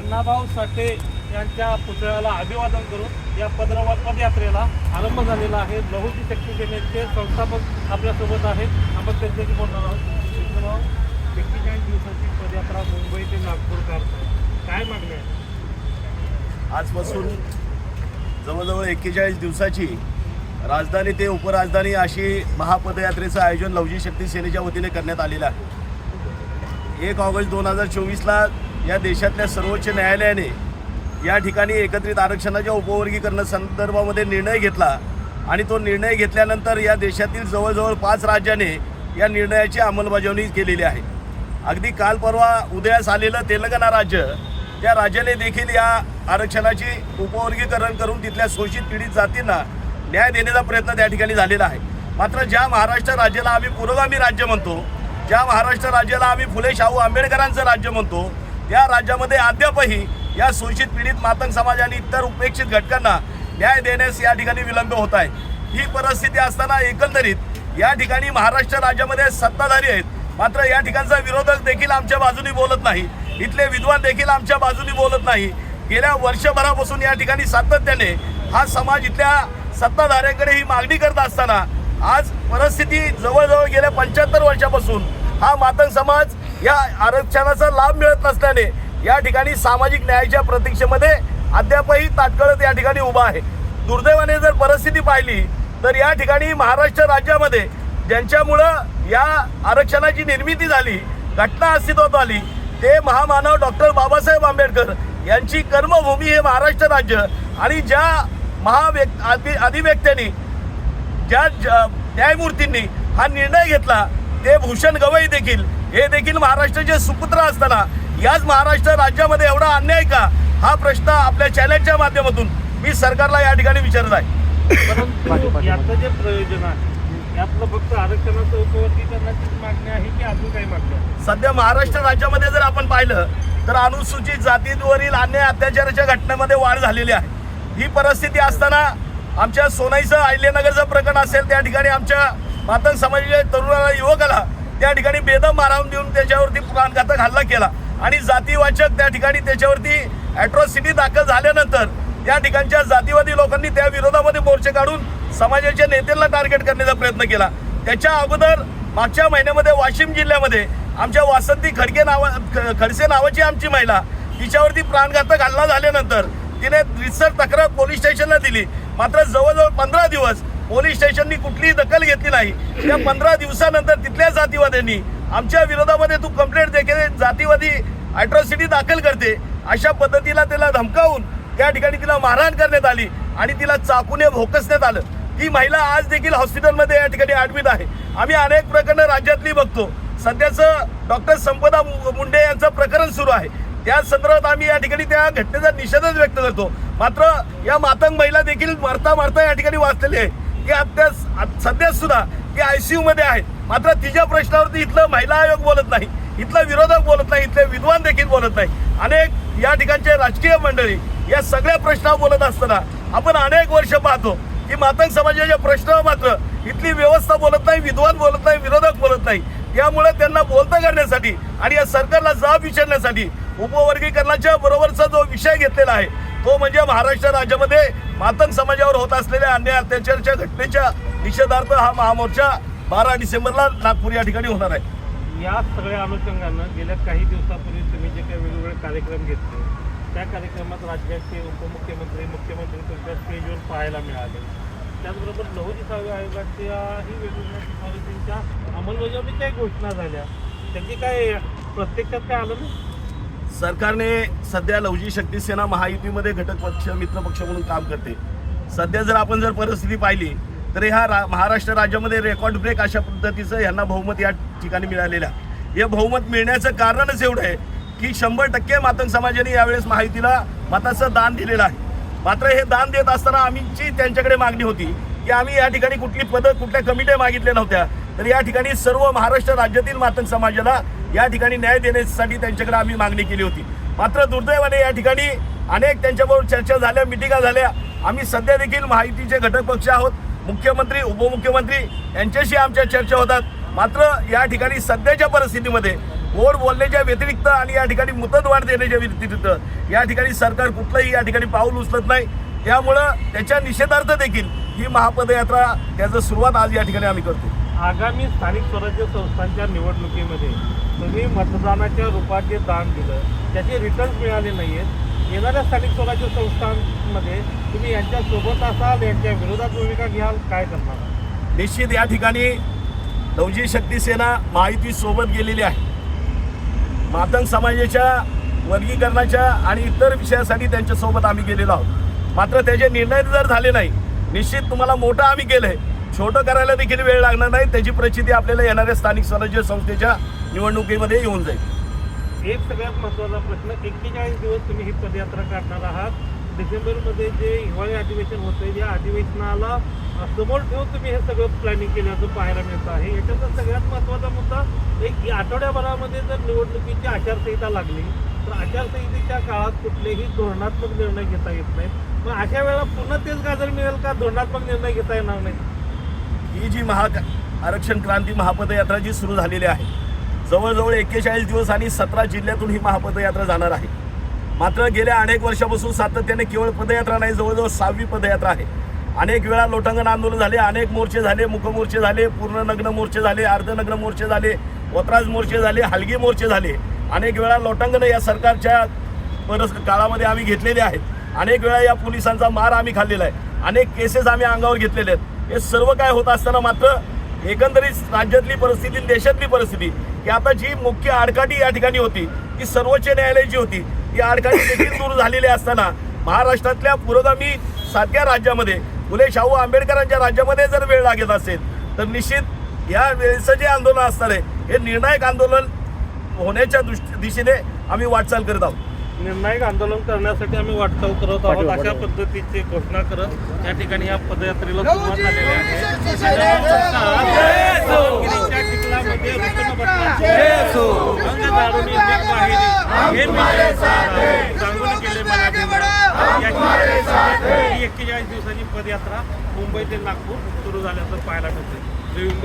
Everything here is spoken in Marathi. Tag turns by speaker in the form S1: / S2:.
S1: अण्णाभाऊ साठे यांच्या पुतळ्याला अभिवादन करून या पदरवा पदयात्रेला आरंभ झालेला आहे. लहुजी शक्ती सेनेचे संस्थापक आपल्यासोबत आहेत. आपण त्यांच्याशी बोलणार आहोत. विष्णुभाऊ एक्केचाळीस दिवसाची पदयात्रा मुंबई ते नागपूर करत काय मागणी आहे?
S2: आजपासून जवळजवळ एक्केचाळीस दिवसाची राजधानी ते उपराजधानी अशी महापदयात्रेचं आयोजन लवजी शक्ती सेनेच्या वतीने करण्यात आलेलं आहे. एक ऑगस्ट दोन हजार चोवीसला या देशातल्या सर्वोच्च न्यायालयाने या ठिकाणी एकत्रित आरक्षणाच्या उपवर्गीकरणा संदर्भामध्ये निर्णय घेतला आणि तो निर्णय घेतल्यानंतर या देशातील जवळजवळ पाच राज्याने या निर्णयाची अंमलबजावणी केलेली आहे. अगदी काल परवा उदयास आलेलं तेलंगणा राज्य त्या राज्याने देखील या आरक्षणाची उपवर्गीकरण करून तिथल्या शोषित पीडित जातींना न्याय देण्याचा प्रयत्न त्या ठिकाणी झालेला आहे. मात्र ज्या महाराष्ट्र राज्याला आम्ही पुरोगामी राज्य म्हणतो ज्या महाराष्ट्र राज्याला आम्ही फुले शाहू आंबेडकरांचं राज्य म्हणतो या राज्यामध्ये अद्यापही या शोषित पीडित मातंग समाज आणि इतर उपेक्षित घटकांना न्याय देण्यास या ठिकाणी विलंब होत आहे. ही परिस्थिती असताना एकंदरीत या ठिकाणी महाराष्ट्र राज्यामध्ये सत्ताधारी आहेत. मात्र या ठिकाणचा विरोधक देखील आमच्या बाजूनी बोलत नाही. इथले विद्वान देखील आमच्या बाजूनी बोलत नाही. गेल्या वर्षभरापासून या ठिकाणी सातत्याने हा समाज इथल्या सत्ताधाऱ्यांकडे ही मागणी करत असताना आज परिस्थिती जवळजवळ गेल्या पंच्याहत्तर वर्षापासून हा मातंग समाज या आरक्षणाचा लाभ मिळत नसल्याने या ठिकाणी सामाजिक न्यायाच्या प्रतीक्षेमध्ये अद्यापही ताटकळत या ठिकाणी उभा आहे. दुर्दैवाने जर परिस्थिती पाहिली तर या ठिकाणी महाराष्ट्र राज्यामध्ये ज्यांच्यामुळं या आरक्षणाची निर्मिती झाली घटना अस्तित्वात आली ते महामानव डॉक्टर बाबासाहेब आंबेडकर यांची कर्मभूमी हे महाराष्ट्र राज्य आणि ज्या महाव्यक् अधि अधिव्यक्त्यांनी ज्या न्यायमूर्तींनी हा निर्णय घेतला ते भूषण गवई देखील हे देखील महाराष्ट्राचे सुपुत्र असताना याच महाराष्ट्र राज्यामध्ये एवढा अन्याय का? हा प्रश्न आपल्या चॅनलच्या माध्यमातून मी सरकारला या ठिकाणी विचारत आहे.
S1: परंतु याचं जे प्रयोजन आहे यातलं फक्त आरक्षणाचं उपवर्गीकरणाचीच मागणी आहे की अजून काही मागणी आहे?
S2: सध्या महाराष्ट्र राज्यामध्ये जर आपण पाहिलं तर अनुसूचित जातींवरील अन्याय अत्याचाराच्या घटनेमध्ये वाढ झालेली आहे. ही परिस्थिती असताना आमच्या सोनाईचं आयलेनगरचं प्रकरण असेल त्या ठिकाणी आमच्या मातंग समाजाच्या तरुणाला युवकाला त्या ठिकाणी बेदम मारावून देऊन त्याच्यावरती प्राणघातक हल्ला केला. आणि जातीवाचक त्या ठिकाणी त्याच्यावरती ॲट्रॉसिटी दाखल झाल्यानंतर त्या ठिकाणच्या जातीवादी लोकांनी त्या विरोधामध्ये मोर्चे काढून समाजाच्या नेत्यांना टार्गेट करण्याचा प्रयत्न केला. त्याच्या अगोदर मागच्या महिन्यामध्ये वाशिम जिल्ह्यामध्ये आमच्या वासंती खडके नावा ख- खडसे नावाची आमची महिला तिच्यावरती प्राणघातक हल्ला झाल्यानंतर तिने रिसर तक्रार पोलीस स्टेशनला दिली. मात्र जवळजवळ पंधरा दिवस पोलीस स्टेशननी कुठलीही दखल घेतली नाही. त्या पंधरा दिवसानंतर तिथल्या जातीवाद्यांनी आमच्या विरोधामध्ये तू कंप्लेंट देखील जातीवादी अॅट्रॉसिटी दाखल करते. अशा पद्धतीला तिला धमकावून त्या ठिकाणी तिला मारहाण करण्यात आली आणि तिला चाकूने भोकसण्यात आलं. ती महिला आज देखील हॉस्पिटलमध्ये या ठिकाणी ॲडमिट आहे. आम्ही अनेक प्रकरणं राज्यातली बघतो. सध्याचं डॉक्टर संपदा मु- मुंडे यांचं प्रकरण सुरू आहे. त्या संदर्भात आम्ही या ठिकाणी त्या घटनेचा निषेधच व्यक्त करतो. मात्र या मातंग महिला देखील मरता मरता या ठिकाणी वाचलेली आहे. की आता सध्या सुद्धा ते आयसीयू मध्ये आहे. मात्र तिच्या प्रश्नावरती इथलं महिला आयोग बोलत नाही. इथलं विरोधक बोलत नाही. इथले विद्वान देखील बोलत नाही. अनेक या ठिकाणचे राजकीय मंडळी या सगळ्या प्रश्नावर बोलत असताना आपण अनेक वर्ष पाहतो की मातंग समाजाच्या प्रश्नावर मात्र इथली व्यवस्था बोलत नाही विद्वान बोलत नाही विरोधक बोलत नाही. त्यामुळे त्यांना बोलता करण्यासाठी आणि या सरकारला जाब विचारण्यासाठी उपवर्गीकरणाच्या बरोबरचा जो विषय घेतलेला आहे तो म्हणजे महाराष्ट्र राज्यामध्ये मातंग समाजावर होत असलेल्या अन्याय अत्याचाराच्या घटनेच्या निषेधार्थ हा महामोर्चा बारा डिसेंबरला नागपूर या ठिकाणी होणार आहे.
S1: या सगळ्या अनुषंगानं गेल्या काही दिवसापूर्वी तुम्ही जे काही वेगवेगळे कार्यक्रम घेतले त्या कार्यक्रमात राज्याचे उपमुख्यमंत्री मुख्यमंत्री तुमच्या स्टेजवर पाहायला मिळाले. त्याचबरोबर लहुजी सावे आयोगाच्याही वेगवेगळ्या शिफारसींच्या काही घोषणा झाल्या. त्याची काय प्रत्यक्षात काय आलं नाही?
S2: सरकारने सध्या लवजी शक्ती सेना महायुतीमध्ये घटक पक्ष मित्र पक्ष म्हणून काम करते. सध्या जर आपण जर परिस्थिती पाहिली तर ह्या रा महाराष्ट्र राज्यामध्ये रेकॉर्ड ब्रेक अशा पद्धतीचं यांना बहुमत या ठिकाणी मिळालेलं आहे. हे बहुमत मिळण्याचं कारणच एवढं आहे की शंभर टक्के मातंग समाजाने यावेळेस महायुतीला मताचं दान दिलेलं आहे. मात्र हे दान देत असताना आमची त्यांच्याकडे मागणी होती की आम्ही या ठिकाणी कुठली पदं कुठल्या कमिट्या मागितल्या नव्हत्या. तर या ठिकाणी सर्व महाराष्ट्र राज्यातील मातंग समाजाला या ठिकाणी न्याय देण्यासाठी त्यांच्याकडे आम्ही मागणी केली होती. मात्र दुर्दैवाने या ठिकाणी अनेक त्यांच्याबरोबर चर्चा झाल्या मिटिंगा झाल्या. आम्ही सध्या देखील माहितीचे घटक पक्ष आहोत. मुख्यमंत्री उपमुख्यमंत्री यांच्याशी आमच्या चर्चा होतात. मात्र या ठिकाणी सध्याच्या परिस्थितीमध्ये गोड बोलण्याच्या व्यतिरिक्त आणि या ठिकाणी मुदतवाढ देण्याच्या व्यतिरिक्त या ठिकाणी सरकार कुठलंही या ठिकाणी पाऊल उचलत नाही. त्यामुळं त्याच्या निषेधार्थ देखील ही महापदयात्रा त्याचं सुरुवात आज या ठिकाणी आम्ही करतो
S1: आगामी स्थानिक स्वराज्य संस्थांच्या निवडणुकीमध्ये तुम्ही मतदानाच्या रूपात जे दान दिलं त्याचे रिटर्न्स मिळाले नाही आहेत येणाऱ्या स्थानिक स्वराज्य संस्थांमध्ये तुम्ही यांच्यासोबत असाल यांच्या विरोधात भूमिका घ्याल काय करणार?
S2: निश्चित या ठिकाणी नवजी शक्ती सेना महायुती सोबत गेलेली आहे. मातंग समाजाच्या वर्गीकरणाच्या आणि इतर विषयासाठी त्यांच्यासोबत आम्ही गेलेलो आहोत. मात्र त्याचे निर्णय जर झाले नाही निश्चित तुम्हाला मोठं आम्ही केलं आहे छोटं करायला देखील वेळ लागणार नाही. त्याची प्रचिती आपल्याला येणाऱ्या स्थानिक स्वराज्य संस्थेच्या निवडणुकीमध्ये येऊन जाईल.
S1: एक सगळ्यात महत्त्वाचा प्रश्न एक्केचाळीस दिवस तुम्ही ही पदयात्रा काढणार आहात. डिसेंबरमध्ये जे हिवाळी अधिवेशन होतं या अधिवेशनाला समोर ठेवून तुम्ही हे सगळं प्लॅनिंग केल्याचं पाहायला मिळतं आहे. याच्यातला सगळ्यात महत्त्वाचा मुद्दा एक आठवड्याभरामध्ये जर निवडणुकीची आचारसंहिता लागली तर आचारसंहितेच्या काळात कुठलेही धोरणात्मक निर्णय घेता येत नाहीत. मग अशा वेळेला पुन्हा तेच गाजर मिळेल का? धोरणात्मक निर्णय घेता येणार नाही
S2: ही जी महा आरक्षण क्रांती महापदयात्रा जी सुरू झालेली आहे जवळजवळ एक्केचाळीस दिवस आणि सतरा जिल्ह्यातून ही महापदयात्रा जाणार आहे. मात्र गेल्या अनेक वर्षापासून सातत्याने केवळ पदयात्रा नाही जवळजवळ सहावी पदयात्रा आहे. अनेक वेळा लोटांगण आंदोलन झाले अनेक मोर्चे झाले मुखमोर्चे झाले पूर्ण नग्न मोर्चे झाले अर्धनग्न मोर्चे झाले वतराज मोर्चे झाले हलगी मोर्चे झाले. अनेक वेळा लोटांगण या सरकारच्या परस काळामध्ये आम्ही घेतलेले आहेत. अनेक वेळा या पोलिसांचा मार आम्ही खाल्लेला आहे. अनेक केसेस आम्ही अंगावर घेतलेले आहेत. हे सर्व काय होत असताना मात्र एकंदरीत राज्यातली परिस्थिती देशातली परिस्थिती की आता जी मुख्य आडकाठी या ठिकाणी होती ती सर्वोच्च न्यायालयाची होती ती आडकाठी देखील दूर झालेली असताना महाराष्ट्रातल्या पुरोगामी साध्या राज्यामध्ये फुले शाहू आंबेडकरांच्या राज्यामध्ये जर वेळ लागत असेल तर निश्चित या वेळेचं जे आंदोलन असणार आहे हे निर्णायक आंदोलन होण्याच्या दृष्टी दिशेने आम्ही वाटचाल करत आहोत.
S1: निर्णायक आंदोलन करण्यासाठी आम्ही वाटचाल करत आहोत अशा पद्धतीची घोषणा करत या ठिकाणी या पदयात्रेला सुरुवात झालेली आहे. हे ही एक्केचाळीस दिवसाची पदयात्रा मुंबई ते नागपूर सुरू झाल्याचं पाहायला मिळते गोविंद